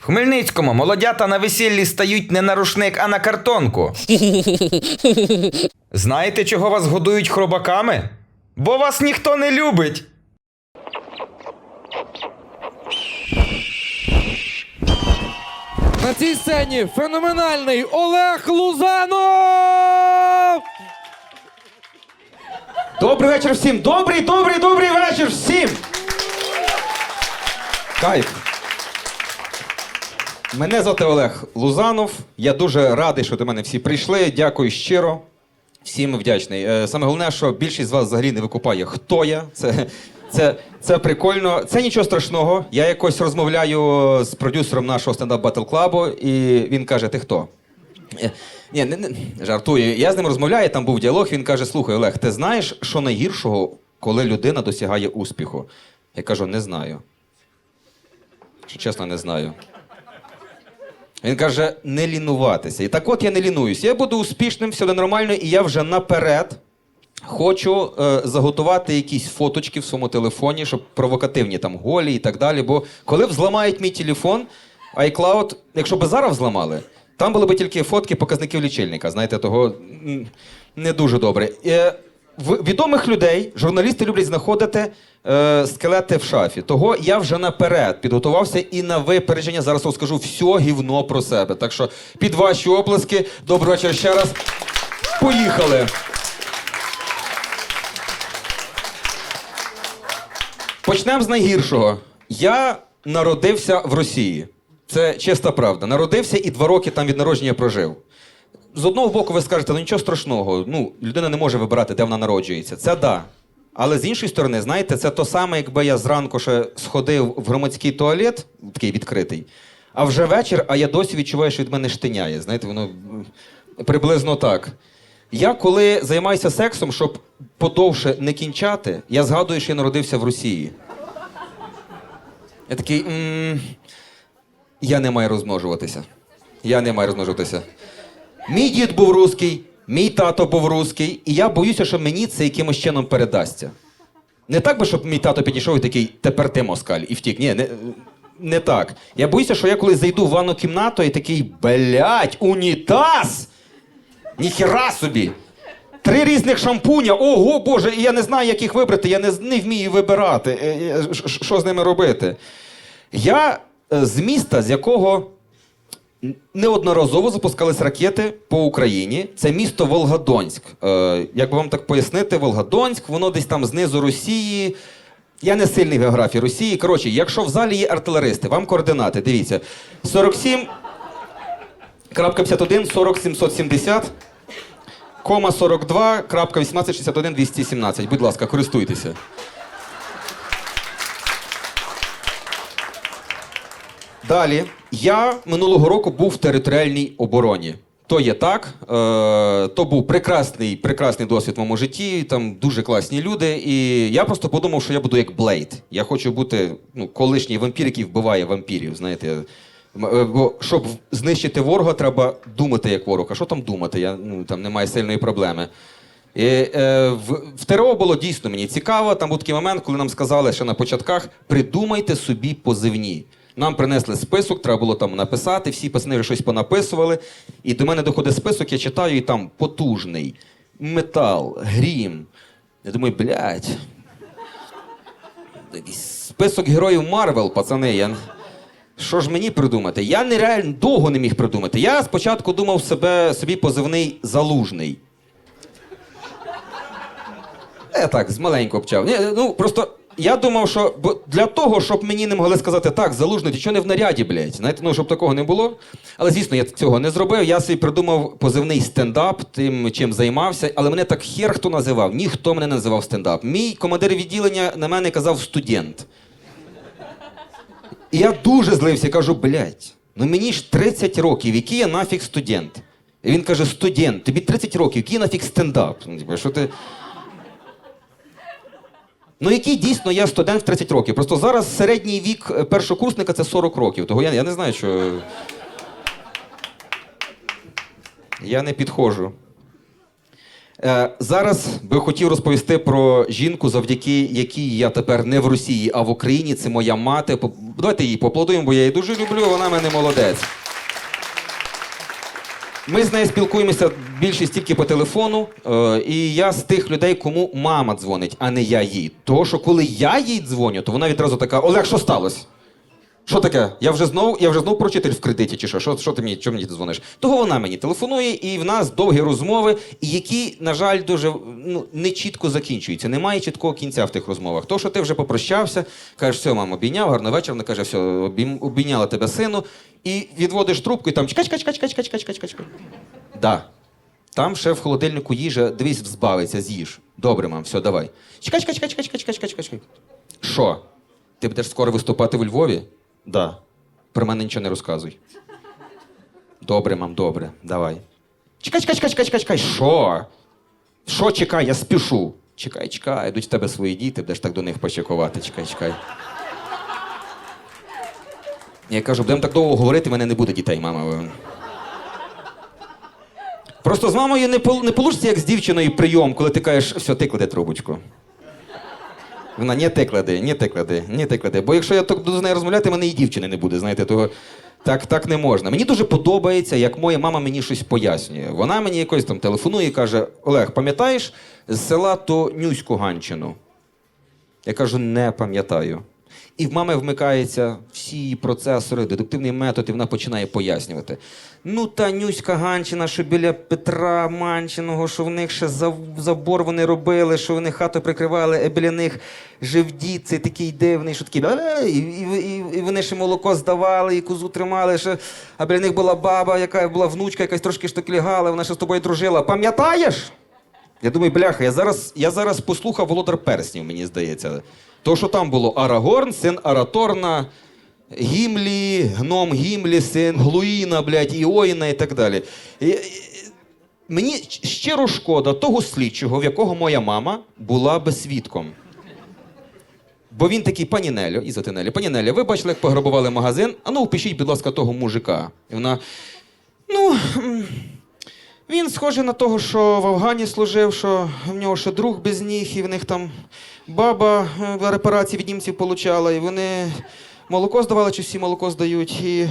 В Хмельницькому молодята на весіллі стають не на рушник, а на картонку. Знаєте, чого вас годують хробаками? Бо вас ніхто не любить. На цій сцені феноменальний Олег Лузанов! Добрий вечір всім! Добрий, добрий, добрий вечір всім! Кайф. Мене звати Олег Лузанов. Я дуже радий, що до мене всі прийшли. Дякую щиро. Всім вдячний. Е, Саме головне, що більшість з вас взагалі не викупає, хто я. Це, це, це прикольно. Це нічого страшного. Я якось розмовляю з продюсером нашого стендап батл клабу, і він каже: Ти хто? Е, Ні, не, не жартую. Я з ним розмовляю, там був діалог. Він каже: Слухай, Олег, ти знаєш, що найгіршого, коли людина досягає успіху? Я кажу, не знаю. Чесно, не знаю. Він каже, не лінуватися. І так от я не лінуюсь. Я буду успішним, все буде нормально, і я вже наперед хочу е, заготувати якісь фоточки в своєму телефоні, щоб провокативні там голі і так далі. Бо коли взламають мій телефон, iCloud, якщо б зараз взламали, там були б тільки фотки показників лічильника. Знаєте, того не дуже добре. Е, відомих людей журналісти люблять знаходити е, скелети в шафі. Того я вже наперед підготувався і на випередження зараз розкажу все гівно про себе. Так що під ваші оплески, доброго вечора ще раз. Поїхали. Почнемо з найгіршого. Я народився в Росії. Це чиста правда. Народився і два роки там від народження прожив. З одного боку, ви скажете, ну нічого страшного. Ну, людина не може вибирати, де вона народжується. Це да. Але з іншої сторони, знаєте, це то саме, якби я зранку ще сходив в громадський туалет, такий відкритий, а вже вечір, а я досі відчуваю, що від мене штиняє. Знаєте, воно приблизно так. Я коли займаюся сексом, щоб подовше не кінчати, я згадую, що я народився в Росії. Я такий. м я не маю розмножуватися. Я не маю розмножуватися. Мій дід був русський, мій тато був русський, і я боюся, що мені це якимось чином передасться. Не так би, щоб мій тато підійшов і такий, тепер ти москаль, і втік. Ні, не, не так. Я боюся, що я коли зайду в ванну кімнату і такий, блядь, унітаз! Ніхіра собі! Три різних шампуня, ого Боже, і я не знаю, як їх вибрати, я не, не вмію вибирати. Е, е, Що з ними робити? Я е, з міста, з якого неодноразово запускались ракети по Україні. Це місто Волгодонськ. Е, як би вам так пояснити, Волгодонськ, воно десь там знизу Росії. Я не сильний в географії Росії. Коротше, якщо в залі є артилеристи, вам координати, дивіться. 47 крапка 51 40 770 кома 42 крапка 18 61 217. Будь ласка, користуйтеся. Далі, я минулого року був в територіальній обороні. То є так. Е, то був прекрасний, прекрасний досвід в моєму житті. Там дуже класні люди. І я просто подумав, що я буду як Блейд. Я хочу бути ну, колишній вампір, який вбиває вампірів. Знаєте, е, бо щоб знищити ворога, треба думати як ворог. А що там думати? Я, ну, там немає сильної проблеми. І, е, в, в ТРО було дійсно мені цікаво. Там був такий момент, коли нам сказали, що на початках придумайте собі позивні. Нам принесли список, треба було там написати, всі пацани щось понаписували. І до мене доходить список, я читаю, і там потужний, метал, грім. Я думаю, блядь. Список героїв Марвел, пацани. Я... Що ж мені придумати? Я нереально довго не міг придумати. Я спочатку думав себе собі позивний залужний. Я так, з маленького почав. Ну просто я думав, що бо для того, щоб мені не могли сказати так, залужний, ти чого не в наряді, блядь. Знаєте, ну щоб такого не було. Але звісно, я цього не зробив. Я собі придумав позивний стендап, тим, чим займався, але мене так хер хто називав. Ніхто мене не називав стендап. Мій командир відділення на мене казав студент. І я дуже злився, кажу, блядь, ну мені ж 30 років, який я нафіг студент. І він каже: студент, тобі 30 років, який нафіг стендап? Ну, типу, що ти. Ну, який дійсно я студент в 30 років. Просто зараз середній вік е, першокурсника це 40 років. Того я, я не знаю, що. Я не підходжу. Е, зараз би хотів розповісти про жінку, завдяки якій я тепер не в Росії, а в Україні. Це моя мати. Давайте її поаплодуємо, бо я її дуже люблю, вона мене молодець. Ми з нею спілкуємося більшість тільки по телефону, е, і я з тих людей, кому мама дзвонить, а не я їй. Тому що коли я їй дзвоню, то вона відразу така: Олег, що сталося? Що таке? Я вже знов, я вже знов прочитель в кредиті, чи що? Що, що ти мені, чому мені ти дзвониш? Того вона мені телефонує, і в нас довгі розмови, які, на жаль, дуже ну, не чітко закінчуються. Немає чіткого кінця в тих розмовах. То, що ти вже попрощався, кажеш, все, мам, обійняв, гарний вечір. Вона каже, все, обійняла тебе сину, і відводиш трубку, і там чекай, чекай, чекай, чекай, чекай, чекай, чекай, чекай. Да. Там ще в холодильнику їжа, дивись, збавиться, з'їж. Добре, мам, все, давай. Чекай, чекай, чекай, чекай, чекай, чекай, чекай, чекай. Що? Ти будеш скоро виступати у Львові? Да. Про мене нічого не розказуй. Добре, мам, добре, давай. Чекай, чекай, чекай, чекай, чекай, чекай. Що? Що чекай, я спішу. Чекай, чекай, йдуть в тебе свої діти, будеш так до них почекувати. Чекай, чекай. Я кажу, будемо так довго говорити, в мене не буде дітей, мама. Просто з мамою не, получиться, як з дівчиною прийом, коли ти кажеш, все, ти клади трубочку. Вона ні ти клади, ні ти клади, ні ти клади. Бо якщо я так буду з нею розмовляти, мене і дівчини не буде, знаєте, того так, так не можна. Мені дуже подобається, як моя мама мені щось пояснює. Вона мені якось там телефонує і каже: Олег, пам'ятаєш з села то Нюську Ганчину? Я кажу, не пам'ятаю. І в мами вмикаються всі процесори, дедуктивний метод, і вона починає пояснювати. Ну, та Нюська Ганчина, що біля Петра Манчиного, що в них ще забор вони робили, що вони хату прикривали, а біля них жив дід, цей такий дивний, що такий, «Е», і, і, і, вони ще молоко здавали, і козу тримали, ще, а біля них була баба, яка була внучка, якась трошки штоклігала, вона ще з тобою дружила. Пам'ятаєш? Я думаю, бляха, я зараз, я зараз послухав Володар Перснів, мені здається. То, що там було Арагорн, син Араторна, Гімлі, гном Гімлі, син Глуїна, блядь, Іоїна і так далі. І- і- Мені щиро шкода того слідчого, в якого моя мама була би свідком. Бо він такий, пані Нелю, і Нелю, пані Нелю, ви бачили, як пограбували магазин? А ну, впишіть, будь ласка, того мужика. І вона. Ну. Він схожий на того, що в Афгані служив, що в нього ще друг без ніг, і в них там баба е, репарації від німців получала, і вони молоко здавали, чи всі молоко здають, і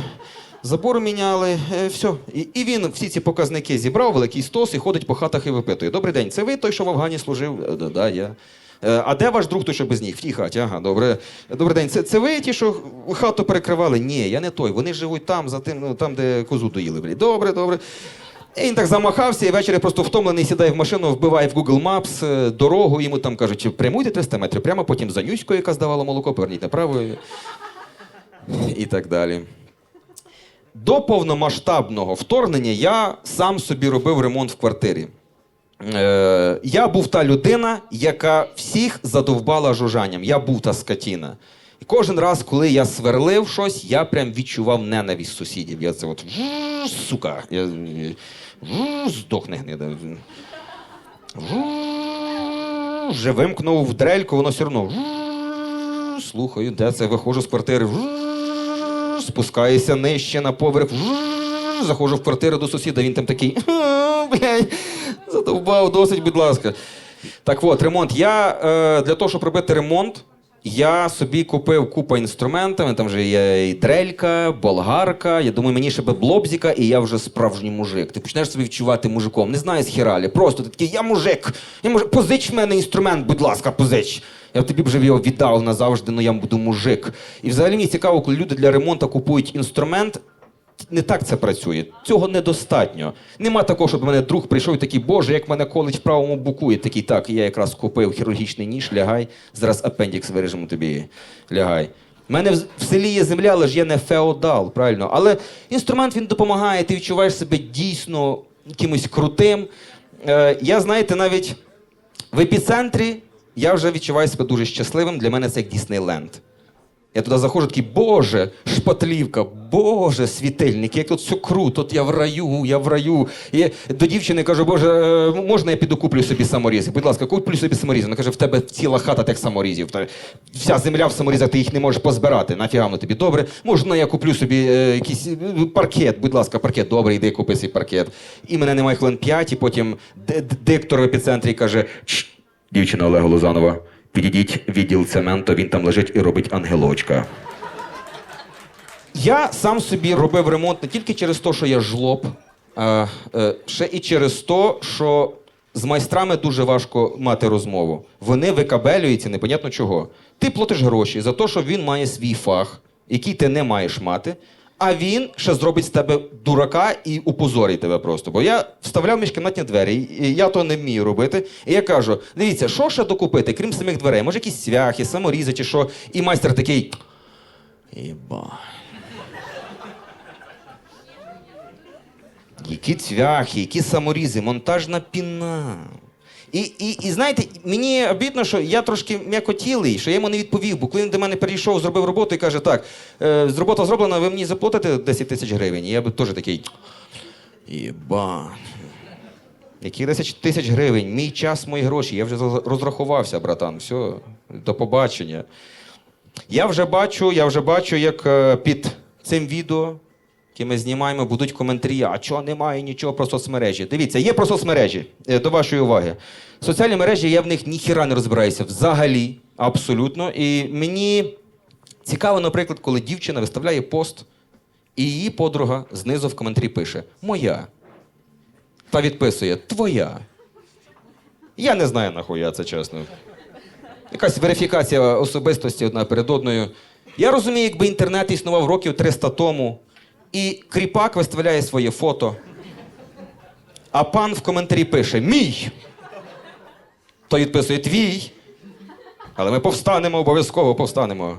забор міняли. е, Все. І, і він всі ці показники зібрав, великий стос, і ходить по хатах і випитує. Добрий день, це ви той, що в Афгані служив? «Е, Да, я. «Е, А де ваш друг, той, що без ніг? В тій хаті, ага, добре. Добрий день. Це, це ви ті, що хату перекривали? Ні, я не той. Вони живуть там, за тим, ну, там, де козу доїли. Добре, добре. І він так замахався, і ввечері просто втомлений сідає в машину, вбиває в Google Maps е, дорогу, йому там кажуть, прямуйте 300 метрів, прямо потім за Нюською, яка здавала молоко, поверніть направо. і- так далі. До повномасштабного вторгнення я сам собі робив ремонт в квартирі. Е, я був та людина, яка всіх задовбала жужанням. Я був та скотіна. І кожен раз, коли я сверлив щось, я прям відчував ненависть сусідів. Я це от сука. Я, здохне гнида. Вже вимкнув в дрельку, воно все одно. Слухаю, де це? Виходжу з квартири. Спускаюся нижче на поверх. Заходжу в квартиру до сусіда, він там такий. «А, Блядь, задовбав, досить, будь ласка. Так от, ремонт. Я е, для того, щоб робити ремонт, я собі купив купу інструментів. Там вже є і дрелька, болгарка. Я думаю, мені ще би блобзіка, і я вже справжній мужик. Ти почнеш себе відчувати мужиком. Не знаю з хіралі. Просто ти такий, я мужик. Я мужик. Позич в мене інструмент, будь ласка, позич. Я тобі вже його віддав назавжди, ну я буду мужик. І взагалі мені цікаво, коли люди для ремонту купують інструмент. Не так це працює. Цього недостатньо. Нема такого, щоб мене друг прийшов і такий, боже, як мене колить в правому боку. І такий, так, я якраз купив хірургічний ніж, лягай, зараз апендікс виріжемо тобі. Лягай. У мене в селі є земля, але ж я не феодал, правильно. Але інструмент він допомагає, ти відчуваєш себе дійсно якимось крутим. Е, я, знаєте, навіть в епіцентрі я вже відчуваю себе дуже щасливим. Для мене це як Діснейленд. Я туди заходжу, такий, боже, шпатлівка, боже, світильник, як тут все круто, от я в раю, я в раю. І до дівчини кажу, боже, е, можна я піду куплю собі саморіз? Будь ласка, куплю собі саморіз. Вона каже, в тебе ціла хата тих саморізів. Вся земля в саморізах, ти їх не можеш позбирати. Нафіга воно тобі добре. Можна я куплю собі е, якийсь е, паркет, будь ласка, паркет, добре, йди купи свій паркет. І мене немає хвилин п'ять, і потім диктор в епіцентрі каже: дівчина Олега Лозанова, підійдіть відділ цементу, він там лежить і робить ангелочка. Я сам собі робив ремонт не тільки через те, що я жлоб, а е, ще і через те, що з майстрами дуже важко мати розмову. Вони викабелюються непонятно чого. Ти платиш гроші за те, що він має свій фах, який ти не маєш мати. А він ще зробить з тебе дурака і упозорить тебе просто. Бо я вставляв міжкімнатні двері, і я то не вмію робити. І я кажу: дивіться, що ще докупити, крім самих дверей? Може, якісь цвяхи, саморізи чи що. І майстер такий. Єба. Які цвяхи, які саморізи, монтажна піна. І, і, і знаєте, мені обідно, що я трошки м'якотілий, що я йому не відповів, бо коли він до мене перейшов, зробив роботу і каже: так, е, робота зроблена, ви мені заплатите 10 тисяч гривень. Я би теж такий. Єба. Які 10 тисяч гривень? Мій час, мої гроші. Я вже розрахувався, братан. Все, до побачення. Я вже бачу, я вже бачу, як е, під цим відео, яке ми знімаємо, будуть коментарі. А чого немає нічого про соцмережі? Дивіться, є про соцмережі. Е, До вашої уваги. Соціальні мережі, я в них ніхіра не розбираюся взагалі, абсолютно. І мені цікаво, наприклад, коли дівчина виставляє пост, і її подруга знизу в коментарі пише: Моя. Та відписує Твоя. Я не знаю, нахуя це чесно. Якась верифікація особистості одна перед одною. Я розумію, якби інтернет існував років 300 тому, і кріпак виставляє своє фото, а пан в коментарі пише Мій. То відписує твій. Але ми повстанемо, обов'язково повстанемо.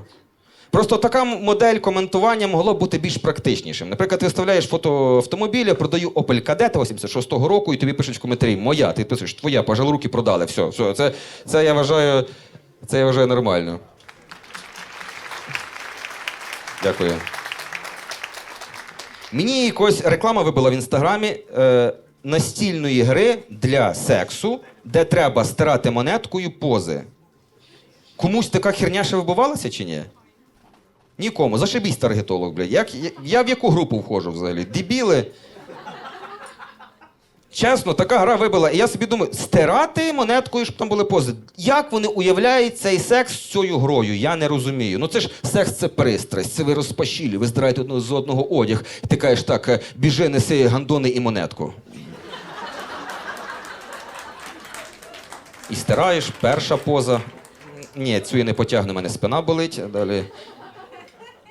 Просто така модель коментування могла б бути більш практичнішим. Наприклад, ти виставляєш фото автомобіля, продаю Opel Kadett 86-го року, і тобі пишуть в коментарі Моя, ти пишеш, твоя, пожалуй, руки продали. Все, все. Це, це я вважаю, це я вважаю нормально. Дякую. Мені якось реклама вибила в інстаграмі е, настільної гри для сексу, де треба стирати монеткою пози. Комусь така херня ще вибивалася чи ні? Нікому. Зашибісь таргетолог, блядь. Як, я, я в яку групу входжу взагалі? Дебіли. Чесно, така гра вибила. І я собі думаю, стирати монеткою, щоб там були пози. Як вони уявляють цей секс з цією грою? Я не розумію. Ну це ж секс це пристрасть, це ви розпашілі, ви здираєте одного з одного одяг. Ти кажеш так, е, біжи, неси гандони і монетку. І стираєш, перша поза. Ні, цю я не потягну, мене спина болить. Далі.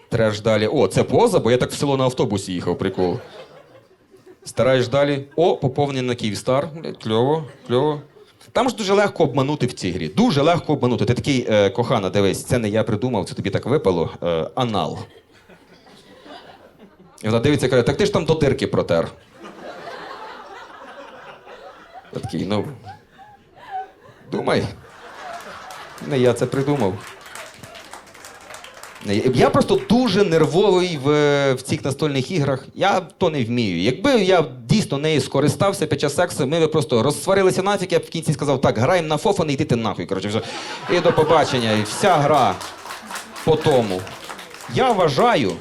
Треш далі. О, це поза, бо я так в село на автобусі їхав, прикол. Стараєш далі. О, поповнення на Київстар. Кльово, кльово. Там ж дуже легко обманути в цій грі. Дуже легко обманути. Ти такий, е, кохана, дивись, це не я придумав, це тобі так випало. Е, анал. І вона дивиться і каже, так ти ж там до дирки протер. Я такий, ну. Думай. Не я це придумав. Я просто дуже нервовий в, в цих настольних іграх. Я то не вмію. Якби я дійсно нею скористався під час сексу, ми б просто розсварилися нафіг, я б в кінці сказав, так, граємо на фофан і йди нахуй. Коротше, все. І до побачення. І вся гра по тому. Я вважаю,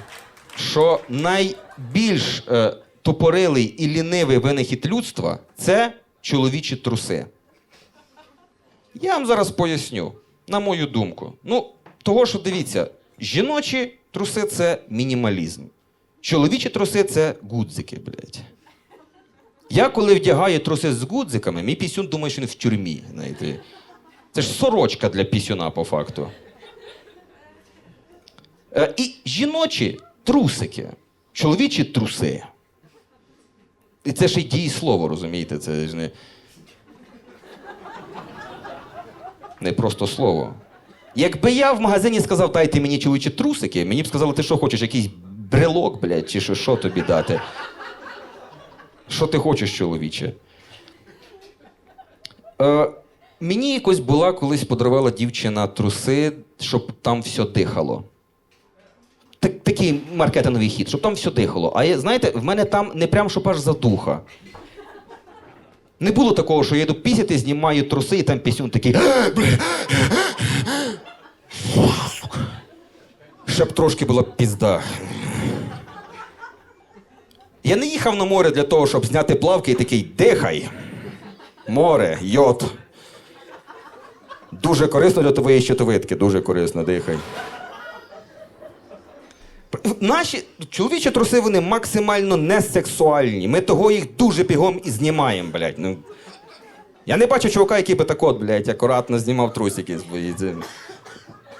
що найбільш е, тупорилий і лінивий винахід людства це чоловічі труси. Я вам зараз поясню, на мою думку. Ну, того, що дивіться, жіночі труси це мінімалізм. Чоловічі труси це гудзики, блядь. Я коли вдягаю труси з гудзиками, мій пісюн думає, що він в тюрмі. Знаєте. Це ж сорочка для пісюна, по факту. Е, і жіночі трусики, чоловічі труси. І це ж і дієслово, розумієте? Це ж не. Не просто слово. Якби я в магазині сказав, дайте мені чоловічі трусики, мені б сказали, ти що хочеш, якийсь брелок, блядь, чи що, що тобі дати? Що ти хочеш, чоловіче? Е, мені якось була колись подарувала дівчина труси, щоб там все дихало. Так, такий маркетинговий хід, щоб там все дихало. А я, знаєте, в мене там не прям щоб аж задуха. Не було такого, що я йду пісяти, знімаю труси, і там пісюн такий. Щоб трошки була пізда. Я не їхав на море для того, щоб зняти плавки і такий дихай. Море, йод. Дуже корисно для твоєї щитовидки, дуже корисно, дихай. наші чоловічі труси вони максимально несексуальні. Ми того їх дуже бігом і знімаємо, блядь. Ну. Я не бачу чувака, який би так от, блядь, акуратно знімав трусики свої.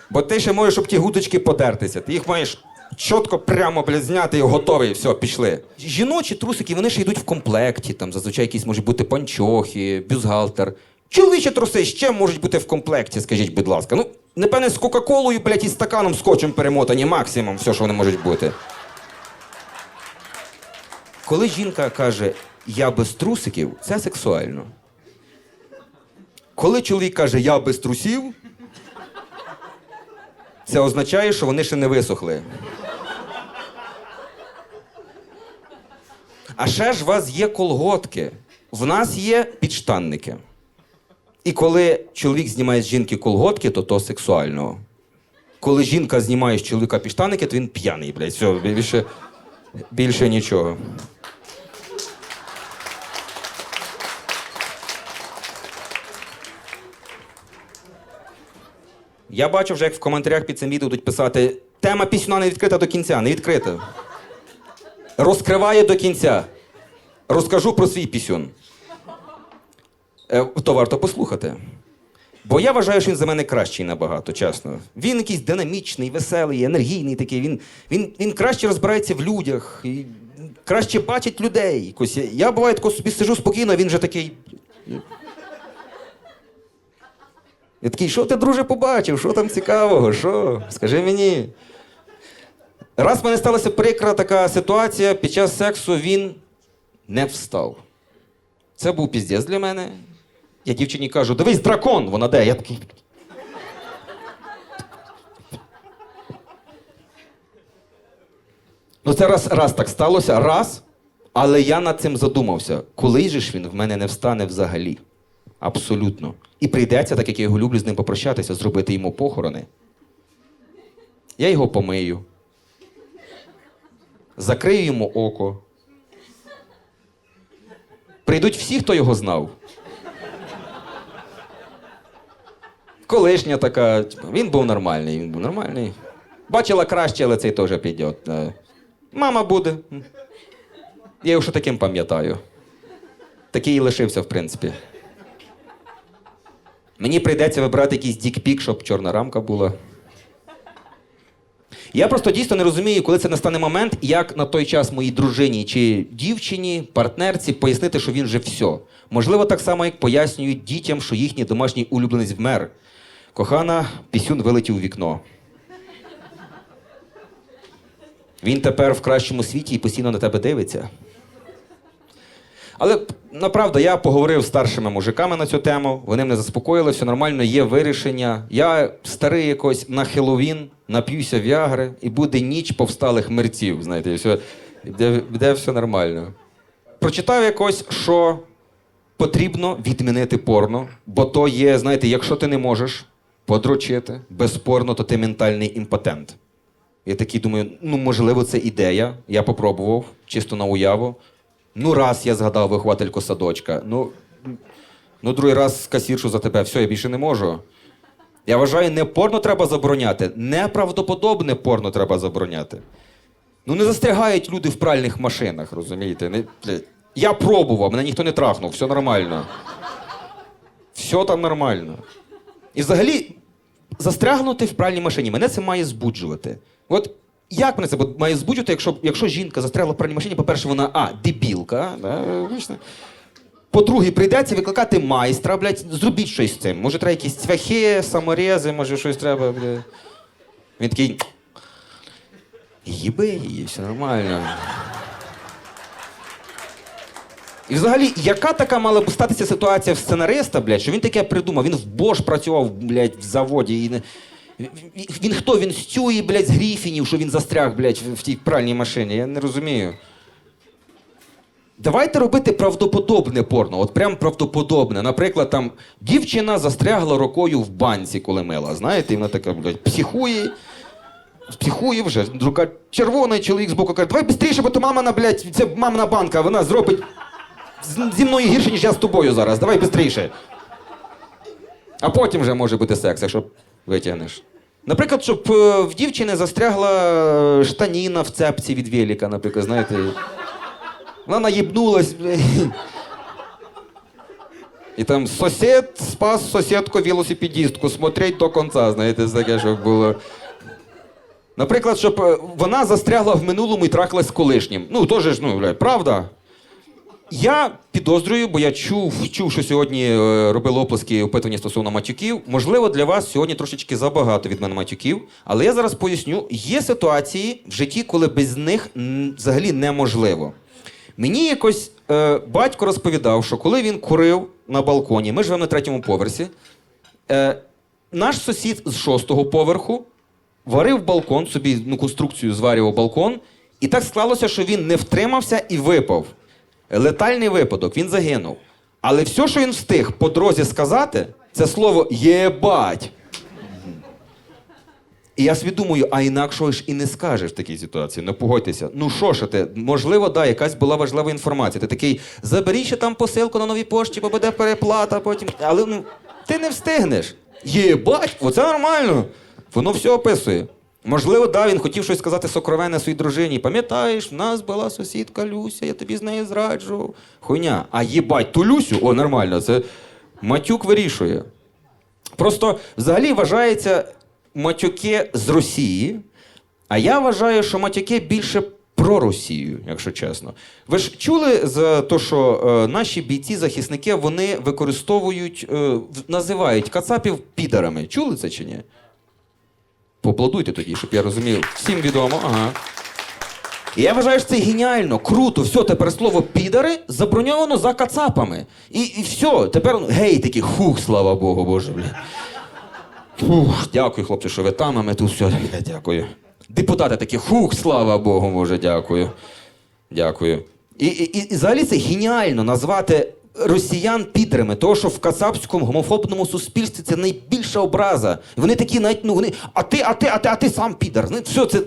Бо ти ще можеш об ті гудочки подертися. Ти їх маєш чітко прямо блядь, зняти і готовий, все, пішли. Жіночі трусики, вони ще йдуть в комплекті, там зазвичай якісь можуть бути панчохи, бюстгальтер. Чоловічі труси ще можуть бути в комплекті, скажіть, будь ласка. Ну, напевне, з Кока-Колою, блядь, і стаканом скотчем перемотані, максимум, все, що вони можуть бути. Коли жінка каже, я без трусиків, це сексуально. Коли чоловік каже, я без трусів, це означає, що вони ще не висохли. А ще ж у вас є колготки. В нас є підштанники. І коли чоловік знімає з жінки колготки, то то сексуально. Коли жінка знімає з чоловіка підштанники, то він п'яний, блядь. Все, більше, більше нічого. Я бачу вже, як в коментарях під цим відео будуть писати: тема пісюна не відкрита до кінця, не відкрита. Розкриває до кінця. Розкажу про свій пісюн. Е, то варто послухати. Бо я вважаю, що він за мене кращий набагато, чесно. Він якийсь динамічний, веселий, енергійний такий. Він, він, він краще розбирається в людях, і краще бачить людей. Якось. Я, я буває тако собі сижу спокійно, а він вже такий. Я такий, що ти, друже, побачив? Що там цікавого? Що? Скажи мені. Раз в мене сталася прикра така ситуація, під час сексу він не встав. Це був піздець для мене. Я дівчині кажу: дивись, дракон! Вона де? Я такий. Ну, це раз, раз так сталося, раз. Але я над цим задумався. Коли ж він в мене не встане взагалі? Абсолютно. І прийдеться, так як я його люблю, з ним попрощатися, зробити йому похорони. Я його помию. Закрию йому око. Прийдуть всі, хто його знав. Колишня така, типу, він був нормальний, він був нормальний. Бачила краще, але цей теж піде. Е, Мама буде. Я його ще таким пам'ятаю. Такий і лишився, в принципі. Мені прийдеться вибрати якийсь дікпік, щоб чорна рамка була. Я просто дійсно не розумію, коли це настане момент, як на той час моїй дружині чи дівчині, партнерці пояснити, що він вже все. Можливо, так само, як пояснюють дітям, що їхній домашній улюбленець вмер. Кохана, пісюн вилетів у вікно. Він тепер в кращому світі і постійно на тебе дивиться. Але направду я поговорив з старшими мужиками на цю тему. Вони мене заспокоїли, все нормально, є вирішення. Я старий якось на Хеллоуін нап'юся в'ягри, і буде ніч повсталих мерців. Знаєте, і все, буде, буде все нормально. Прочитав якось, що потрібно відмінити порно, бо то є, знаєте, якщо ти не можеш подрочити без порно, то ти ментальний імпотент. Я такий думаю, ну можливо, це ідея. Я попробував, чисто на уяву. Ну, раз я згадав виховательку садочка. Ну, ну другий раз касіршу за тебе, все, я більше не можу. Я вважаю, не порно треба забороняти, неправдоподобне порно треба забороняти. Ну, не застрягають люди в пральних машинах, розумієте? Не, я пробував, мене ніхто не трахнув, все нормально. Все там нормально. І взагалі, застрягнути в пральній машині, мене це має збуджувати. От як мене це має збуджувати, якщо, якщо жінка застрягла в пральній машині, по-перше, вона а, дебілка, да. По-друге, прийдеться викликати майстра, блядь, зробіть щось з цим. Може, треба якісь цвяхи, саморези, може щось треба, блядь. Він такий. Їби її, все нормально. І взагалі, яка така мала б статися ситуація в сценариста, блядь, що він таке придумав? Він в Бош працював, блядь, в заводі. І не... Він- хто? Він стюї, блядь, з Гріфінів, що він застряг, блядь, в- тій пральній машині. Я не розумію. Давайте робити правдоподобне порно, от прям правдоподобне. Наприклад, там дівчина застрягла рукою в банці, коли мила. Знаєте, і вона така, блядь, психує. Психує вже. Рука червоний чоловік збоку каже, давай швидше, бо то мамина, блядь, це мамина банка, вона зробить зі мною гірше, ніж я з тобою зараз. Давай швидше. А потім вже може бути секс, якщо витягнеш. Наприклад, щоб е, в дівчини застрягла е, штаніна в цепці від велика, наприклад, знаєте. Вона наїбнулась. І там сусід спас сусідку велосипедистку, смотреть до кінця, знаєте, таке, щоб було. Наприклад, щоб е, вона застрягла в минулому і трахалась з колишнім. Ну, теж ж, ну, правда. Я підозрюю, бо я чув, чув, що сьогодні е, робили оплески опитування стосовно матюків. Можливо, для вас сьогодні трошечки забагато від мене матюків, але я зараз поясню: є ситуації в житті, коли без них взагалі неможливо. Мені якось е, батько розповідав, що коли він курив на балконі, ми живемо на третьому поверсі. Е, наш сусід з шостого поверху варив балкон, собі ну, конструкцію зварював балкон, і так склалося, що він не втримався і випав. Летальний випадок, він загинув. Але все, що він встиг по дорозі сказати, це слово єбать. І я собі думаю, а інакшого ж і не скажеш в такій ситуації. Ну погодьтеся. Ну що ж ти? Можливо, да, якась була важлива інформація. Ти такий, заберіть ще там посилку на новій пошті, бо буде переплата потім. Але ну, ти не встигнеш. Єбать, оце нормально. Воно все описує. Можливо, да, він хотів щось сказати сокровенне своїй дружині. Пам'ятаєш, в нас була сусідка Люся, я тобі з нею зраджував. Хуйня. А їбать, ту Люсю? О, нормально, це матюк вирішує. Просто взагалі вважається матюки з Росії, а я вважаю, що матюки більше про Росію, якщо чесно. Ви ж чули за те, що е, наші бійці-захисники вони використовують, е, називають кацапів підарами. Чули це чи ні? Поаплодуйте тоді, щоб я розумів. Всім відомо, ага. Я вважаю, що це геніально, круто. Все, тепер слово підари заброньовано за кацапами. І, і все, тепер гей такі, хух, слава Богу, Боже, бля. Фух, дякую, хлопці, що ви там, а ми тут все. Дякую. Депутати такі, хух, слава Богу, Боже, дякую. Дякую. І, і, і взагалі це геніально назвати росіян підрами, того, що в кацапському гомофобному суспільстві це найбільша образа. Вони такі навіть, ну вони, а ти, а ти, а ти, а ти сам підар. Ну, все, це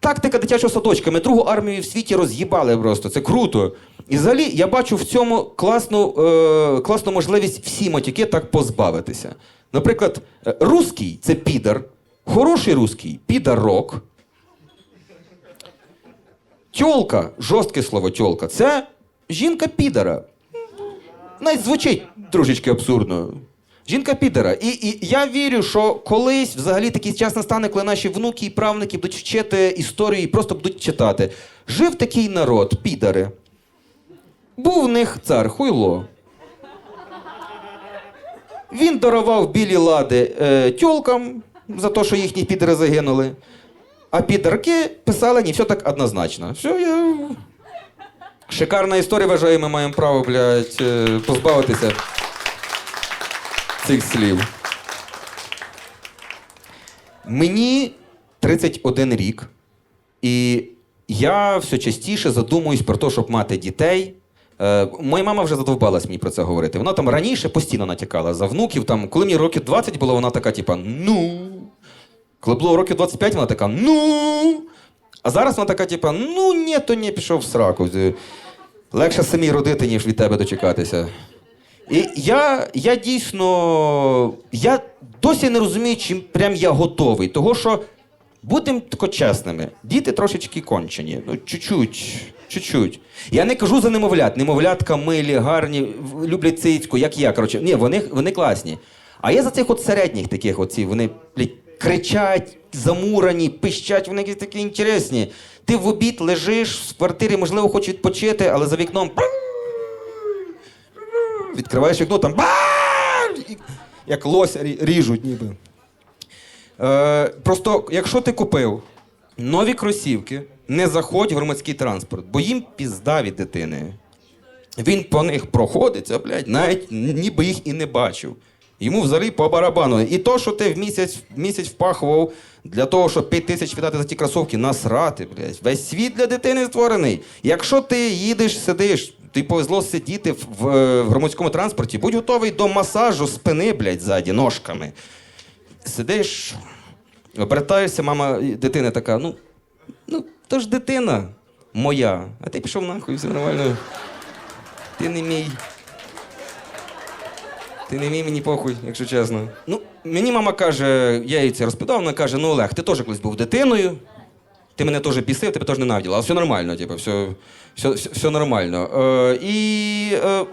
тактика дитячого садочка. Ми другу армію в світі роз'їбали просто. Це круто. І взагалі я бачу в цьому класну, е, класну можливість всі матюки так позбавитися. Наприклад, е, русський це підар, хороший русський підарок. Тьолка, жорстке слово тьолка, це жінка підара. Навіть звучить трошечки абсурдно. Жінка підара. І, і я вірю, що колись взагалі такий час настане, коли наші внуки і правнуки будуть вчити історію і просто будуть читати. Жив такий народ, підари. Був в них цар хуйло. Він дарував білі лади е, тьолкам за те, що їхні підари загинули. А підарки писали не все так однозначно. Все, я. Шикарна історія, вважаю, ми маємо право, блядь, е, позбавитися цих слів. Мені 31 рік, і я все частіше задумуюсь про те, щоб мати дітей. Е, моя мама вже задовбалась мені про це говорити. Вона там раніше постійно натякала за внуків. Там, коли мені років 20 було, вона така, типа, ну. Коли було років 25, вона така, ну. А зараз вона така, типа, ну ні, то ні, пішов в сраку. Легше самій родити, ніж від тебе дочекатися. І я, я дійсно. Я досі не розумію, чим прям я готовий. Того, що будемо чесними, діти трошечки кончені. Ну, чуть-чуть. Чуть-чуть. Я не кажу за немовлят. Немовлятка милі, гарні, люблять цицьку, як я. Коротше, ні, вони, вони класні. А є за цих от середніх таких, оці, вони блядь, кричать, замурані, пищать, вони такі інтересні. Ти в обід лежиш в квартирі, можливо, хочеш відпочити, але за вікном. Відкриваєш вікно, там. Як лось рі- ріжуть, ніби. Е, просто, якщо ти купив нові кросівки, не заходь в громадський транспорт, бо їм пізда від дитини. Він по них проходиться, блядь, навіть ніби їх і не бачив. Йому взагалі по барабану. І то, що ти в місяць, місяць впахував для того, щоб 5 тисяч віддати за ті кросовки, насрати, блядь. Весь світ для дитини створений. Якщо ти їдеш, сидиш, ти повезло сидіти в, в, в громадському транспорті, будь готовий до масажу спини, блядь, ззаді, ножками. Сидиш, обертаєшся, мама і дитина така, ну, ну, то ж дитина моя. А ти пішов нахуй, все нормально. Ти не мій. Ти не мій мені похуй, якщо чесно. Ну, мені мама каже, я їй це розповідав, вона каже: ну Олег, ти теж колись був дитиною, ти мене теж бісив, тебе теж ненавиділа, але все нормально, типу, все, все, все, все нормально. Е, і е,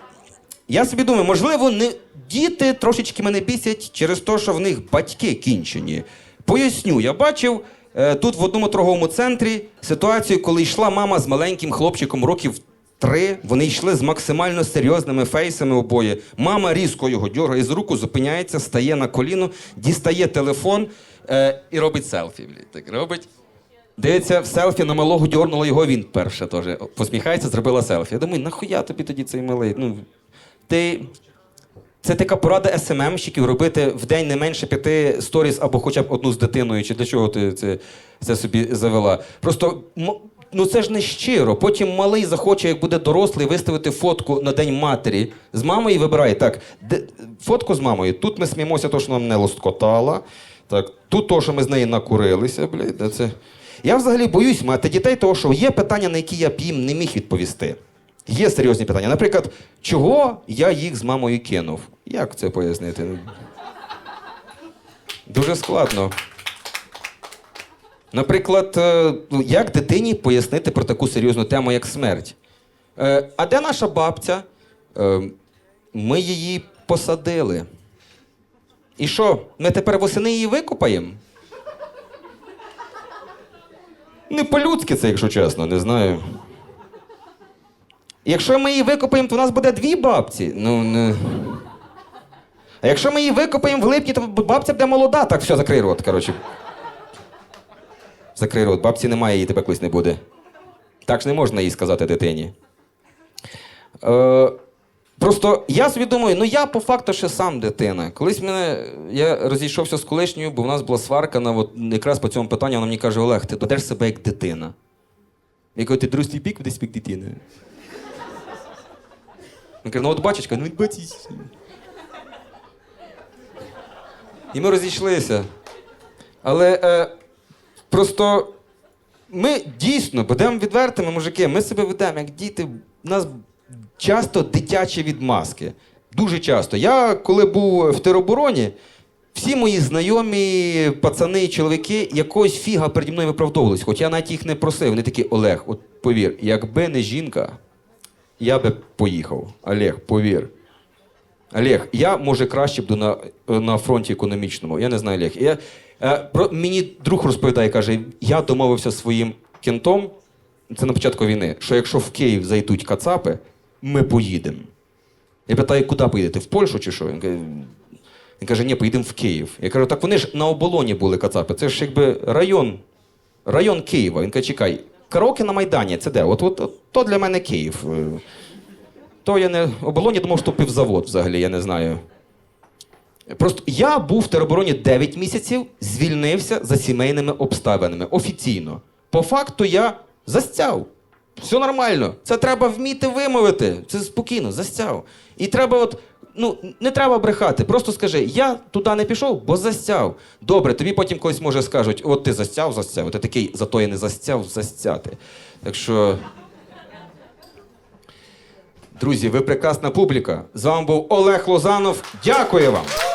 я собі думаю, можливо, не, діти трошечки мене бісять через те, що в них батьки кінчені. Поясню, я бачив е, тут в одному торговому центрі ситуацію, коли йшла мама з маленьким хлопчиком років три. Вони йшли з максимально серйозними фейсами обоє. Мама різко його дьоргає з руку, зупиняється, стає на коліно, дістає телефон е, і робить селфі. Так робить. Дивиться, в селфі на малого дьорнула його він перше теж. Посміхається, зробила селфі. Я думаю, нахуя тобі тоді цей малий? Ну, ти. Це така порада СММщиків робити в день не менше п'яти сторіс або хоча б одну з дитиною, чи для чого ти це, це собі завела. Просто ну це ж не щиро. Потім малий захоче, як буде дорослий, виставити фотку на День матері з мамою і вибирає так. Де, фотку з мамою. Тут ми сміємося, то, що нам не лоскотала. Так, тут то, що ми з нею накурилися, блядь, це. Я взагалі боюсь мати дітей, тому що є питання, на які я б їм не міг відповісти. Є серйозні питання. Наприклад, чого я їх з мамою кинув? Як це пояснити? Дуже складно. Наприклад, е, ну, як дитині пояснити про таку серйозну тему, як смерть? Е, А де наша бабця? Е, Ми її посадили. І що, ми тепер восени її викопаємо? Не по-людськи це, якщо чесно, не знаю. Якщо ми її викопаємо, то в нас буде дві бабці. Ну, не... А якщо ми її викопаємо в липні, то бабця буде молода. Так, все, закрий рот, коротше. Закрий рот, бабці немає, її тебе колись не буде. Так ж не можна їй сказати дитині. Е, просто я собі думаю, ну я по факту ще сам дитина. Колись мене, я розійшовся з колишньою, бо в нас була сварка на, от, якраз по цьому питанню, вона мені каже: Олег, ти ведеш себе як дитина. Я кажу, ти дорослий бік ведеш як дитина. Він каже, ну от бачиш, каже, ну бачиш. І ми розійшлися. Але е, просто ми дійсно будемо відвертими, мужики, ми себе ведемо як діти. У нас часто дитячі відмазки. Дуже часто. Я, коли був в теробороні, всі мої знайомі, пацани і чоловіки якогось фіга переді мною виправдовувались, хоч я навіть їх не просив. Вони такі, Олег, от повір, якби не жінка, я би поїхав. Олег, повір. Олег, я може краще буду на, на фронті економічному. Я не знаю, Олег. Я, про, мені друг розповідає, каже, я домовився своїм кентом, це на початку війни, що якщо в Київ зайдуть кацапи, ми поїдемо. Я питаю, куди поїдете? В Польщу чи що? Він каже, він каже, ні, поїдемо в Київ. Я кажу, так вони ж на оболоні були кацапи. Це ж якби район, район Києва. Він каже, чекай, караоке на Майдані, це де? От, от, от то для мене Київ. Е, То я не оболоні думав, що півзавод взагалі, я не знаю. Просто я був в теробороні 9 місяців, звільнився за сімейними обставинами офіційно. По факту я застяв. Все нормально. Це треба вміти вимовити. Це спокійно, застяв. І треба, от, ну, не треба брехати. Просто скажи, я туди не пішов, бо застяв. Добре, тобі потім колись може скажуть, от ти застяв, застяв. Ти такий, зато я не застяв, застяти. Так що. Друзі, ви прекрасна публіка. З вами був Олег Лозанов. Дякую вам.